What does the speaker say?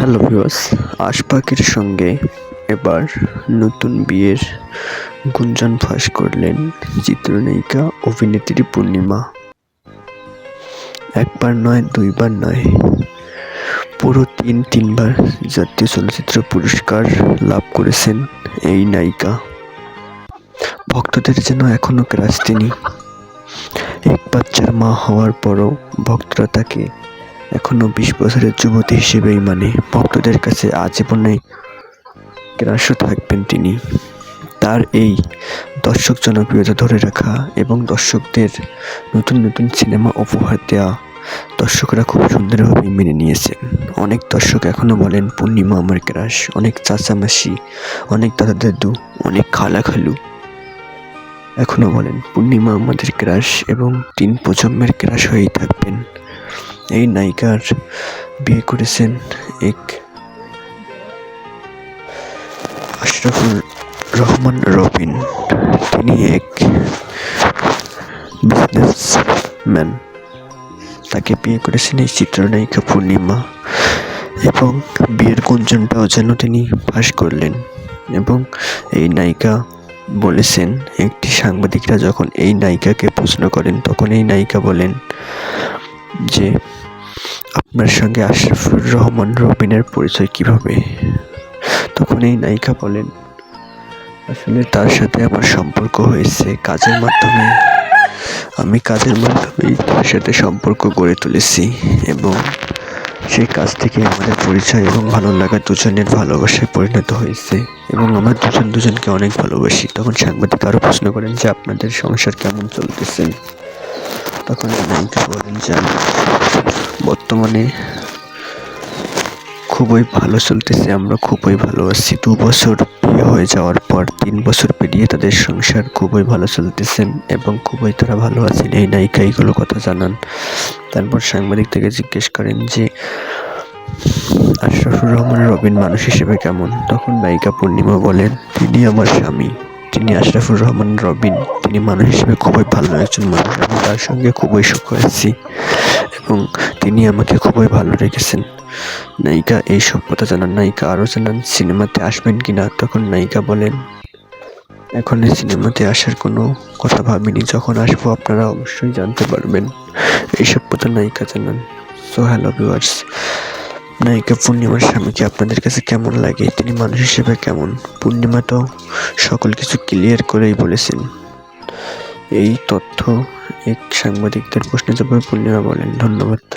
Hello viewers আশপাকের সঙ্গে এবার নতুন বিয়ের গুঞ্জন ফাঁস করলেন চিত্রনায়িকা অভিনেত্রী পূর্ণিমা। একবার নয়, দুইবার নয়, পুরো তিন, তিনবার জাতীয় চলচ্চিত্র পুরস্কার লাভ করেছেন এই নায়িকা। ভক্তদের যেন এখনও ক্রাশ তিনি। এক বাচ্চার মা হওয়ার পরও ভক্তরা তাকে এখনও বিশ বছরের যুবতী হিসেবেই মানে। ভক্তদের কাছে আজীবনে গ্রাস্য থাকবেন তিনি। তার এই দর্শক জনপ্রিয়তা ধরে রাখা এবং দর্শকদের নতুন নতুন সিনেমা উপহার দেওয়া দর্শকরা খুব সুন্দরভাবে মেনে নিয়েছেন। অনেক দর্শক এখনও বলেন, পূর্ণিমা আমার ক্রাশ অনেক চাচামাসি, অনেক দাদা দাদু অনেক খালা খালু এখনও বলেন, পূর্ণিমা আমাদের ক্রাশ এবং তিন প্রজন্মের ক্রাশ হয়েই থাকবেন। এই নায়িকার বিয়ে করেছেন এক আশরাফুল রহমান রবিন। তিনি এক বিজনেসম্যান তাকে বিয়ে করেছেন এই চিত্রনায়িকা পূর্ণিমা এবং বিয়ের গুঞ্জনটাও যেন তিনি ফাঁস করলেন এবং এই নায়িকা বলেছেন, একটি সাংবাদিকরা যখন এই নায়িকাকে প্রশ্ন করেন, তখন এই নায়িকা বলেন যে আপনার সঙ্গে আশরাফুর রহমান রবিনের পরিচয় কীভাবে? তখন এই নায়িকা বলেন, আসলে তার সাথে আমার সম্পর্ক হয়েছে কাজের মাধ্যমে। আমি কাজের মাধ্যমেই তার সাথে সম্পর্ক গড়ে তুলেছি এবং সেই কাজ থেকে আমাদের পরিচয় এবং ভালো লাগা দুজনের ভালোবাসায় পরিণত হয়েছে এবং আমরা দুজন দুজনকে অনেক ভালোবাসি। তখন সাংবাদিক আরও প্রশ্ন করেন যে, আপনাদের সংসার কেমন চলতেছে? তখন নায়িকা বলেন যে, বর্তমানে খুবই ভালো চলতেছে, আমরা খুবই ভালো আছি। দু বছর বিয়ে হয়ে যাওয়ার পর তিন বছর পেরিয়ে তাদের সংসার খুবই ভালো চলতেছেন এবং খুবই তারা ভালো আছেন। এই নায়িকা এইগুলো কথা জানান। তারপর সাংবাদিক থেকে জিজ্ঞেস করেন যে, আশরাফুর রহমান রবিন মানুষ হিসেবে কেমন? তখন নায়িকা পূর্ণিমা বলেন, তিনি আমার স্বামী। তিনি আশরাফুর রহমান রবিন। তিনি মানুষ হিসেবে খুবই ভালো একজন মানুষ আমি তার সঙ্গে খুবই সুখ হয়েছি এবং তিনি আমাকে খুবই ভালো রেখেছেন। নায়িকা এই সব কথা জানান নায়িকা আরও জানান, সিনেমাতে আসবেন কি না? তখন নায়িকা বলেন, এখন এই সিনেমাতে আসার কোনো কথা ভাবিনি। যখন আসব আপনারা অবশ্যই জানতে পারবেন। এইসব কথা নায়িকা জানান। সো হ্যালো ভিউয়ার্স নায়িকা পূর্ণিমার স্বামীকে আপনাদের কাছে কেমন লাগে? তিনি মানুষ হিসেবে কেমন? পূর্ণিমা তো সকল কিছু ক্লিয়ার করেই বলেছেন। এই তথ্য এক সাংবাদিকদের প্রশ্নের জবাবে পূর্ণিমা বলেন, ধন্যবাদ।